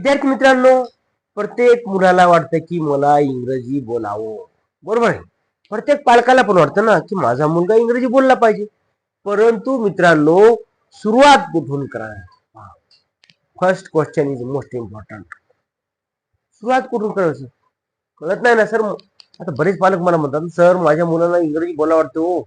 विद्यार्थी मित्रांनो प्रत्येक मुलाला वाटतं की मला इंग्रजी बोलावं. बरोबर आहे? प्रत्येक पालकाला पण वाटतं ना की माझा मुलगा इंग्रजी बोलला पाहिजे. परंतु मित्रांनो सुरुवात कुठून करा first question is most important सुरुवात कुठून करायचं? कळत नाही ना सर. आता बरेच पालक मला म्हणतात सर माझ्या मुलांना इंग्रजी बोला वाटतं हो.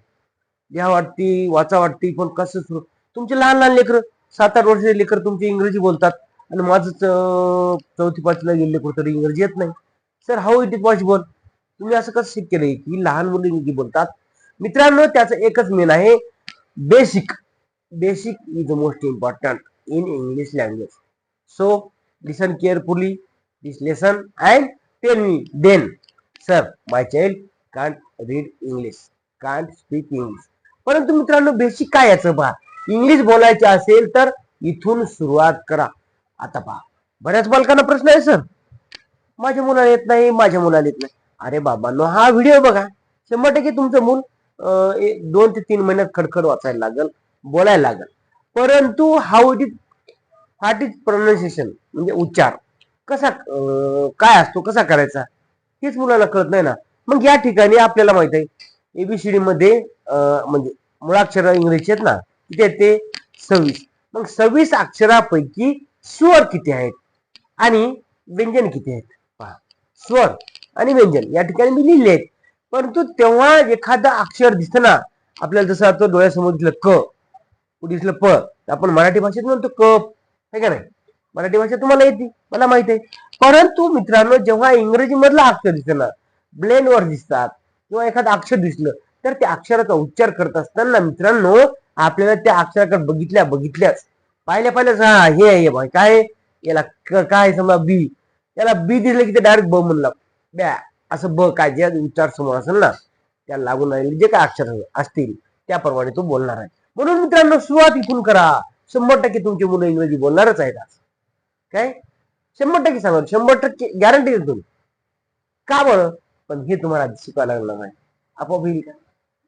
लिहा वाटती वाचा वाटती पण कसं सुरू तुमचे लहान लहान लेकर सात आठ वर्षाचे लेकर तुमची इंग्रजी बोलतात. आणि माझं च- चौथी पाचवीला गेले कुठेतरी इंग्रजी येत नाही. Sir how it is possible तुम्ही असं कसं शिक केलंय की लहान मुलं इंग्रजी बोलतात. मित्रांनो त्याचं एकच मेन आहे basic basic is the most important in English language so listen carefully this lesson and tell me then sir my child can't read English can't speak English परंतु मित्रांनो बेसिक काय याचं पहा इंग्लिश बोलायचं असेल तर इथून सुरुवात करा. आता पहा. बऱ्याच बालकांना प्रश्न आहे सर. माझ्या मुलाला येत नाही माझ्या मुलाला येत नाही. अरे बाबांनो हा व्हिडिओ बघा. शंभर टक्के तुमचं मूल एक- दोन ते तीन महिन्यात खडखड वाचायला लागल बोलायला लागल. परंतु how it is what is pronunciation म्हणजे उच्चार कसा काय असतो कसा करायचा हेच मुलाला कळत नाही ना. मग या ठिकाणी आपल्याला माहीत आहे एबीसीडी मध्ये अं, म्हणजे मुळाक्षर इंग्रजी आहेत ना तिथे ते सव्वीस. मग सव्वीस अक्षरापैकी स्वर किती आहेत? आणि व्यंजन किती आहेत? पहा. स्वर आणि व्यंजन या ठिकाणी मी लिहिले आहेत. परंतु तेव्हा एखादं अक्षर दिसतं ना आपल्याला जसं आता डोळ्यासमोर दिसलं क दिसलं प आपण मराठी भाषेत म्हणतो कप आहे का नाही? मराठी भाषा तुम्हाला येते मला माहीत आहे. परंतु मित्रांनो जेव्हा इंग्रजी मधलं अक्षर दिसतं ना ब्लेन वर दिसतात किंवा एखादं अक्षर दिसलं तर त्या अक्षराचा उच्चार करत असताना मित्रांनो आपल्याला त्या अक्षराकडे बघितल्या बघितल्याच पाहिल्या पाहिल्याच हा हे आहे भाई काय? याला काय समजा बी त्याला बी दिसलं की ते डायरेक्ट ब म्हणला ब्या असं ब काय? जे उच्चार समोर असेल ना त्या लागून राहिले जे काय अक्षर असतील त्याप्रमाणे तो बोलणार आहे. म्हणून मित्रांनो सुरुवात इथून करा. शंभर टक्के तुमची मुलं इंग्रजी बोलणारच आहेत आज. काय? शंभर टक्के सांगा. शंभर टक्के गॅरंटी देतो का बरं? पण हे तुम्हाला शिकायला लागलं नाही. आपोआप येईल का?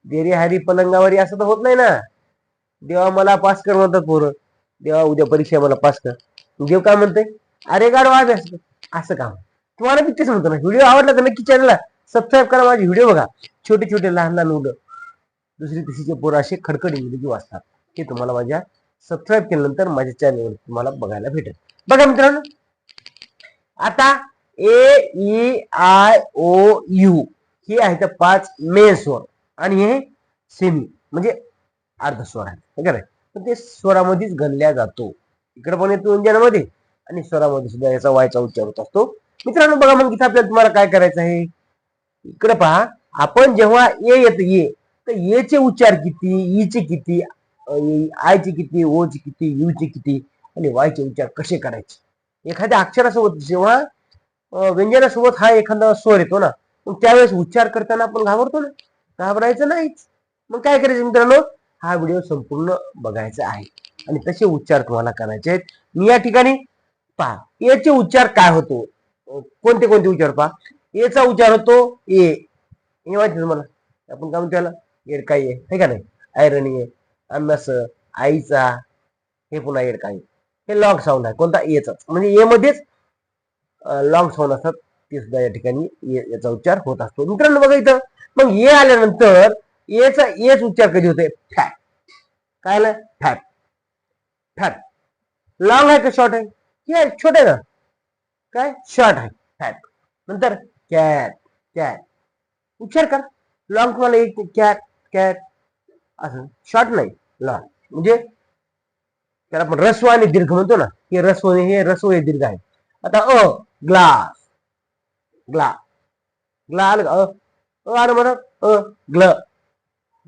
देरी हरी पलंगावरी असं तर होत नाही ना. देवा मला पास कर म्हणतात पोरं. देवा उद्या परीक्षा मला पास कर. देव काय म्हणते अरे गाड वाज असं काम तुम्हाला मी तेच म्हणतो ना व्हिडिओ आवडला तर नक्की चॅनलला सबस्क्राईब करा माझे व्हिडिओ बघा. छोटे छोटे लहान लहान मुलं. दुसरी तिसरीचे पोरं असे खडखड इंग्रजी वाचतात. ते तुम्हाला माझ्या सबस्क्राईब केल्यानंतर माझ्या चॅनलवर तुम्हाला बघायला भेटेल. बघा मित्रांनो. आता A E I O U हे आहेत पाच मेन स्वर. आणि हे सेमी म्हणजे अर्ध स्वर आहे. तर ते स्वरामध्येच गणल्या जातो. इकडे पण येतो व्यंजनामध्ये आणि स्वरामध्ये सुद्धा याचा वायचा उच्चार होत असतो. मित्रांनो बघा मग इथं आपल्याला तुम्हाला काय करायचं आहे? इकडे पहा. आपण जेव्हा ए येत ये तर ये चे उच्चार किती ई चे किती आय चे किती ओ चे किती यू चे किती आणि वाय चे उच्चार कसे करायचे? एखाद्या अक्षरासोबत जेव्हा व्यंजनासोबत हा एखादा स्वर येतो ना मग त्यावेळेस उच्चार करताना आपण घाबरतो ना? घाबरायचं नाहीच. मग काय करायचं मित्रांनो? हा व्हिडिओ संपूर्ण बघायचा आहे. आणि तसे उच्चार तुम्हाला करायचे आहेत. मी या ठिकाणी पहा याचे उच्चार काय होतो? कोणते कोणते उच्चार पहा? एचा उच्चार होतो ए. हे माहिती तुम्हाला? आपण काय म्हणतो त्याला एडकाई आहे. हे का नाही? आयरणी ये अन्नस आईचा हे पुन्हा एडकाई हे लॉंग साऊंड आहे. कोणता? एचाच म्हणजे ए मध्येच लॉंग साऊंड असतात. ते सुद्धा या ठिकाणी ए याचा उच्चार होत असतो. मित्रांनो बघा इथं. मग ए आल्यानंतर उच्चार कधी होते फॅट। काय फॅट। फॅट। लॉंग आहे का शॉर्ट हे? छोट आहे ना काय शॉर्ट आहे फॅट। नंतर कॅट। कॅट। उच्चार कर। लॉंग तुम्हाला एक कॅट कॅट। असं शॉर्ट नाही। लॉंग म्हणजे त्याला आपण रस्व आणि दीर्घ म्हणतो ना? हे रस्व हे रस्व हे दीर्घ आहे आता अ ग्लास। ग्ला ग्ला अ अ ग्ल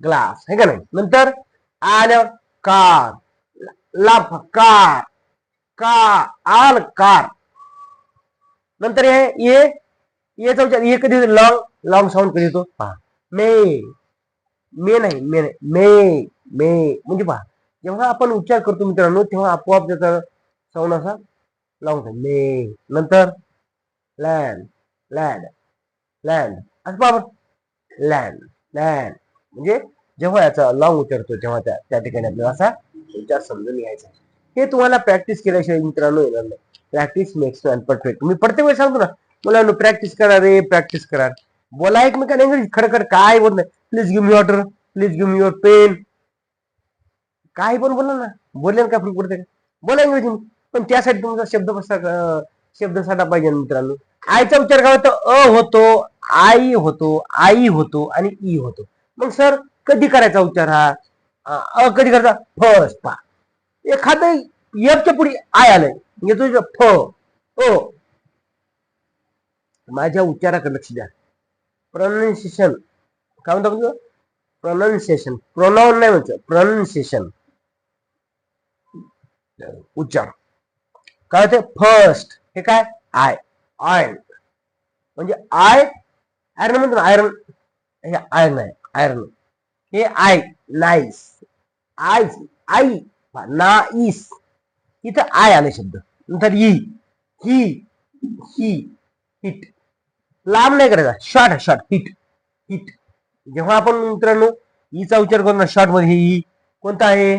ग्लास हे का नाही? नंतर आलं कार लाफ कार का आल कार नंतर हे ये येचा उच्चार ये कधी लॉंग लॉंग साऊंड कधी येतो? पहा मे मे नाही मे नाही मे मे. म्हणजे पहा जेव्हा आपण उच्चार करतो मित्रांनो तेव्हा आपोआप त्याचा साऊंड असा लॉंग साऊंड मे नंतर लँड लँड लँड असं पहा लँड लँड म्हणजे जेव्हा याचा लॉंग उतरतो तेव्हा त्या त्या ठिकाणी आपल्याला असा विचार समजून घ्यायचा. हे तुम्हाला प्रॅक्टिस केल्याशिवाय मित्रांनो येणार नाही. प्रॅक्टिस मेक्स मॅन परफेक्ट मी प्रत्येक वेळेस सांगतो ना मुलांना प्रॅक्टिस करा रे प्रॅक्टिस करा. बोला एकमेकांना इंग्रजी खडखड काय बोल नाही please give me water please give me your pen काय पण बोला ना. बोलले का फुल पडते बोला इंग्रजी पण त्यासाठी तुमचा शब्द कसा शब्द साठा पाहिजे मित्रांनो. आयचा उच्चार काय होतो? अ होतो आई होतो आई होतो आणि ई होतो. मग सर कधी करायचा उच्चार हा? कधी करायचा? फर्स्ट पा. एखादं यच्या पुढे आय आलंय. येतो फ ओ. माझ्या उच्चाराकडे लक्ष द्या. प्रोनाऊन्सिएशन काय म्हणतो प्रोनाऊन्सिएशन प्रोनाऊन नाही म्हणतो. प्रोनाऊन्सिएशन उच्चार. काय होते फर्स्ट हे काय? आय. आयर्न म्हणजे आय आयर्न म्हणतो आयरन. हे आयर्न आहे. आयर्न. हे आय नाईस आय आई ना इस इथं आय आले शब्द. नंतर ई ही ही हिट. लांब नाही करायचा. शॉर्ट आहे शॉर्ट हिट. हिट. जेव्हा आपण मित्रांनो ईचा उच्चार करतो ना शॉर्टमध्ये ई कोणता आहे?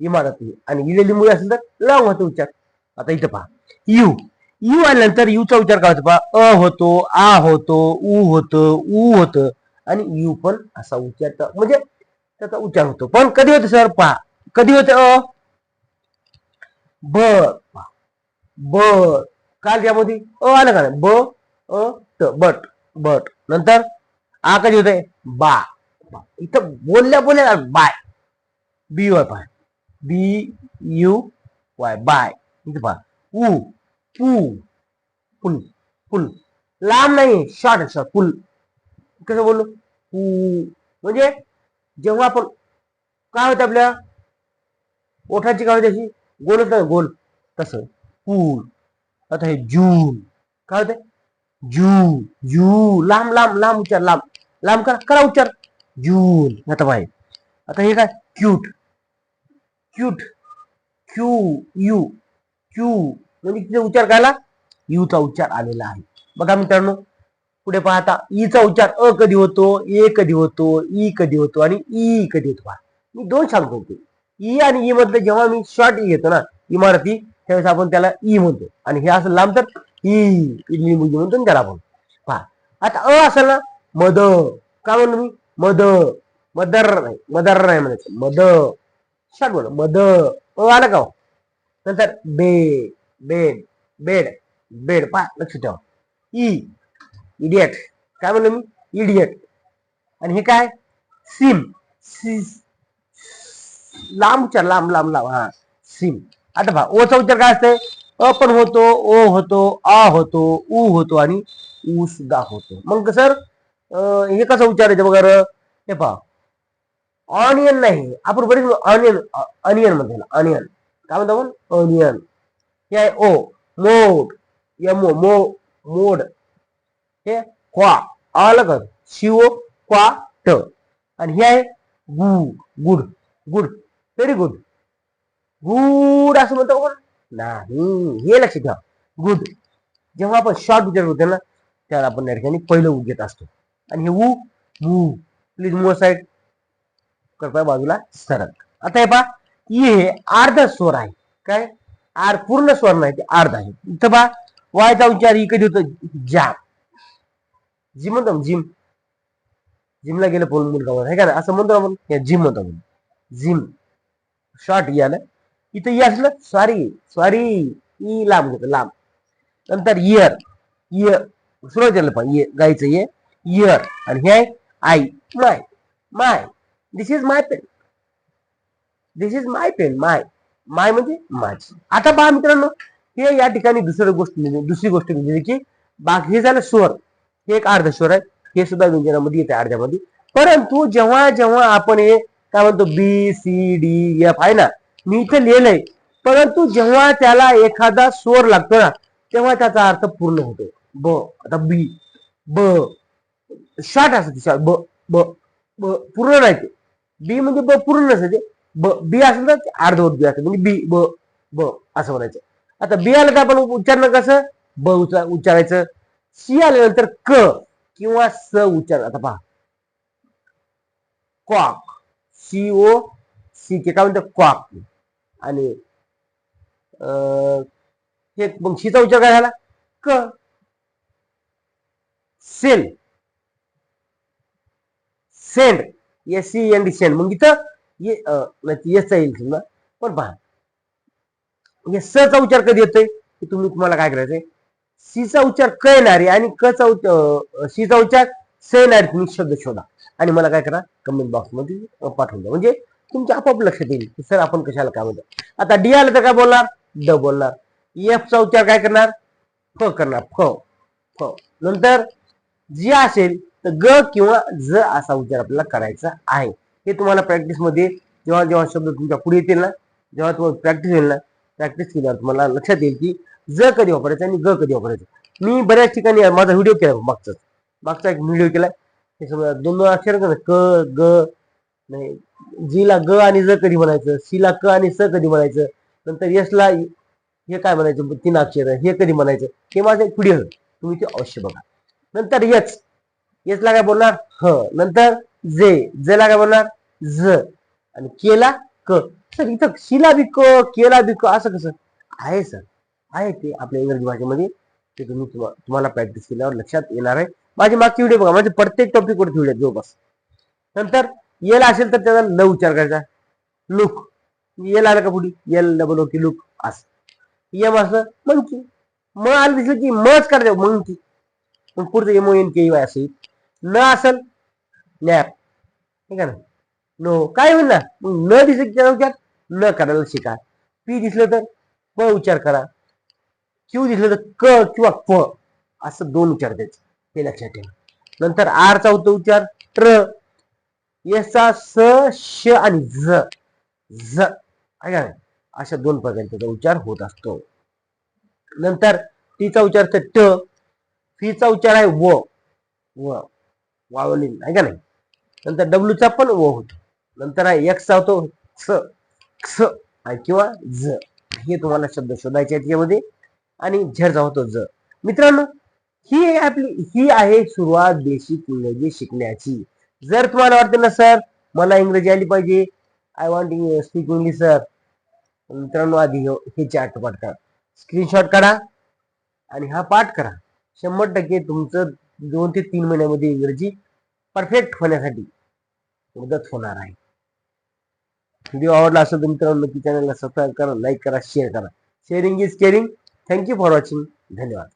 इमारत आणि इलेली मुळे असेल तर लांब होतो उच्चार आता इथं पहा. यू. यू आल्यानंतर यूचा उच्चार करायचा. पहा. अ होतो आ होतो उ होतं उ होतं. आणि यू पण असा उच्चार म्हणजे त्याचा उच्चार होतो पण कधी होतो सर पहा कधी होते अ ब पहा. ब काल त्यामध्ये अ आलं का नाही? ब अ त बट बट नंतर आ कधी होते बा बा. इथं बोलल्या बोलल्या बाय बी वाय पाय बी यू वाय बाय इथं पहा उ पू पुल पुल लांब नाही शॉर्ट शॉर्ट पुल कसं बोललो? म्हणजे जेव्हा आपण काय होतं आपल्या? ओठाची काय होते अशी? गोलच होत गोल. तसं. पूल आता हे जून काय होते? जू जू. लांब लांब लांब उच्चार लांब. लांब करा करा उच्चार जून आता बाय आता हे काय? Cute. Cute. Q U. Q. म्हणजे तिथे उच्चार कायला? यूचा उच्चार आलेला आहे. बघा मित्रांनो पुढे पाहता ईचा उच्चार अ कधी होतो ए कधी होतो ई कधी होतो आणि ई कधी होतो पहा. मी दोन सांगतो होते ई आणि ई मधलं जेव्हा मी शॉर्ट ई घेतो ना इमारती त्यावेळेस आपण त्याला ई म्हणतो. आणि हे असं लांब तर ई इडली मुलगी म्हणतो त्याला आपण. पहा. आता अ असेल ना मद. काय म्हणतो मी? मद. मदर नाही मदर नाही म्हणायचं. मद. शॉर्ट बोल. मद. अ आलं का हो? नंतर बे बेड बेड बेड. पहा लक्ष ठेवा. ई. इडियट काय म्हणलं मी? इडियट आणि हे काय? सिम सी लांब लांब लांब. लांब हा. सिम आता पहा ओचा उच्चार काय असते अ पण होतो ओ होतो आ होतो उ होतो आणि ऊ सुद्धा होतो. मग सर हे कसं उच्चारायचं बघा हे पहा. ऑनियन नाही. आपण बरेच ऑनियन अनियनमध्ये ऑनियन काय म्हणतो आपण? ऑनियन हे आहे ओ मोड यमो मो मोड हे क्वा आलं का शिव क्वा ट. आणि हे आहे गु good good very good good असं म्हणतो कोण नाही हे लक्ष घ्या गुड जेव्हा आपण शॉर्ट उच्चार होतो ना त्याला आपण या ठिकाणी पहिलं ऊ घेत असतो. आणि हे ऊ वू प्लीज मो साईड कृपया बाजूला सरक आता हे पहा ई हे अर्ध स्वर आहे. काय? आर पूर्ण स्वर नाही ते अर्ध आहे. इथं पहा वायचा उच्चार ई कधी होतो? जाम. जिम म्हणतो ना, जिम. जिमला गेलं पोल मुलगा हे का ना असं म्हणतो आपण जिम म्हणतो आपण. जिम. शॉर्ट या ना इथं ई असलं सॉरी सॉरी ई लांब घेतो लांब. नंतर इयर इयर सुरुवात झालं पण ये e, गायचं ये e. इयर आणि हे आहे I my my this is my pen this is my pen my my म्हणजे माझी. आता पहा मित्रांनो हे या ठिकाणी दुसरी गोष्ट म्हणजे दुसरी गोष्ट म्हणजे की बाकी हे झालं स्वर. हे एक अर्धश्वर आहे. हे सुद्धा व्यंजनामध्ये येते अर्ध्यामध्ये. परंतु जेव्हा जेव्हा आपण हे काय म्हणतो बी सी डी एफ आहे ना मी इथे लिहिलंय. परंतु जेव्हा त्याला एखादा स्वर लागतो ना तेव्हा त्याचा अर्थ पूर्ण होतो. ब आता बी ब शॉर्ट असते शॉर्ट ब ब ब पूर्ण नाही ते. बी म्हणजे ब पूर्ण नसते ते ब बी असेल तर ते अर्धवट बी असते. म्हणजे बी ब ब असं म्हणायचं. आता बी आलं तर आपण उच्चारणं कसं? ब उच्चार उच्चारायचं. सी आल्यानंतर क किंवा स उच्चार. आता पहा. Quack C O C K काय म्हणतात? क्वाक आणि हे मग शीचा उच्चार काय झाला? क. Sell send. S C N D send मग इथं येसचा येईल समजा. पण पहा. म्हणजे स चा उच्चार कधी येतोय? की तुम्ही तुम्हाला काय करायचंय? सीचा उच्चार क येणारे आणि क चा उच्चार सीचा उच्चार स येणारे तुम्ही शब्द शोधा. आणि मला काय करा कमेंट बॉक्समध्ये पाठवून द्या. म्हणजे तुमच्या आपोआप लक्षात येईल की सर आपण कशाला काय म्हणतो आता डी आलं तर काय बोलणार? ड बोलणार. एफ चा उच्चार काय करणार? फ करणार. फ फ. नंतर जी असेल तर ग किंवा ज असा उच्चार आपल्याला करायचा आहे. हे तुम्हाला प्रॅक्टिसमध्ये जेव्हा जेव्हा शब्द तुमच्यापुढे येतील ना जेव्हा तुम्हाला प्रॅक्टिस होईल ना प्रॅक्टिस केल्यावर तुम्हाला लक्षात येईल की ज कधी वापरायचं आणि ग कधी वापरायचं? मी बऱ्याच ठिकाणी माझा व्हिडिओ केला मागचाच मागचा. एक व्हिडिओ केलाय. हे समजा दोन दोन अक्षर क ग नाही जीला ग आणि ज कधी म्हणायचं सीला क आणि स कधी म्हणायचं नंतर यशला हे काय म्हणायचं तीन अक्षर हे कधी म्हणायचं हे माझा एक व्हिडिओ तुम्ही ते अवश्य बघा. नंतर यच. यचला काय बोलणार? ह. नंतर जे. जेला काय बोलणार? झ आणि केला क. सर इथं शिला बी क केला बी क असं कसं? आहे सर. आहे ते आपल्या इंग्रजी भाषेमध्ये. ते तुम्ही तुम्हाला प्रॅक्टिस केल्यावर लक्षात येणार आहे. माझी मागचे व्हिडिओ बघा. म्हणजे प्रत्येक टॉपिक वरती व्हिडिओ जवळपास नंतर येल असेल तर त्याचा ल उच्चार करायचा. लुक येल आलं का पुढे? L double O K look अस. यम असं मंकी म आलं दिसलं की मच करायचं मंकी मग पुढचं M O N K Y असेल. न असेल नॅप ठीक आहे ना नो काय होईल ना? मग न दिसलं की त्याचा उच्चार न करायला शिका. पी दिसलं तर प उच्चार करा. क्यू दिसलं तर क किंवा प असं दोन उच्चार द्यायचे. हे लक्षात ठेवा. नंतर आर चा होतो उच्चार ट्र चा स श आणि झ झ आहे का नाही? अशा दोन प्रकारे त्याचा उच्चार होत असतो. नंतर टीचा उच्चार तर ट. फीचा उच्चार आहे व. व. वावलीन. आहे का नाही? नंतर डब्ल्यूचा पण व होतो. नंतर आहे एक्सचा होतो. स. क्स किंवा ज. हे तुम्हाला शब्द शोधायचे आहेत यामध्ये आणि झर होतो ज. मित्रांनो ही आपली ही आहे सुरुवात बेसिक इंग्रजी शिकण्याची. जर तुम्हाला वाटतं ना सर मला इंग्रजी आली पाहिजे. I want speak English sir मित्रांनो आधी हे- हे चार्ट पाठ करा. स्क्रीनशॉट काढा आणि हा पाठ करा. शंभर टक्के तुमचं दोन ते तीन महिन्यामध्ये इंग्रजी परफेक्ट होण्यासाठी मदत होणार आहे. व्हिडिओ आवडला असेल तर मित्रांनो नक्की चॅनलला सबस्क्राईब करा लाईक करा शेअर करा. Sharing is caring thank you for watching धन्यवाद.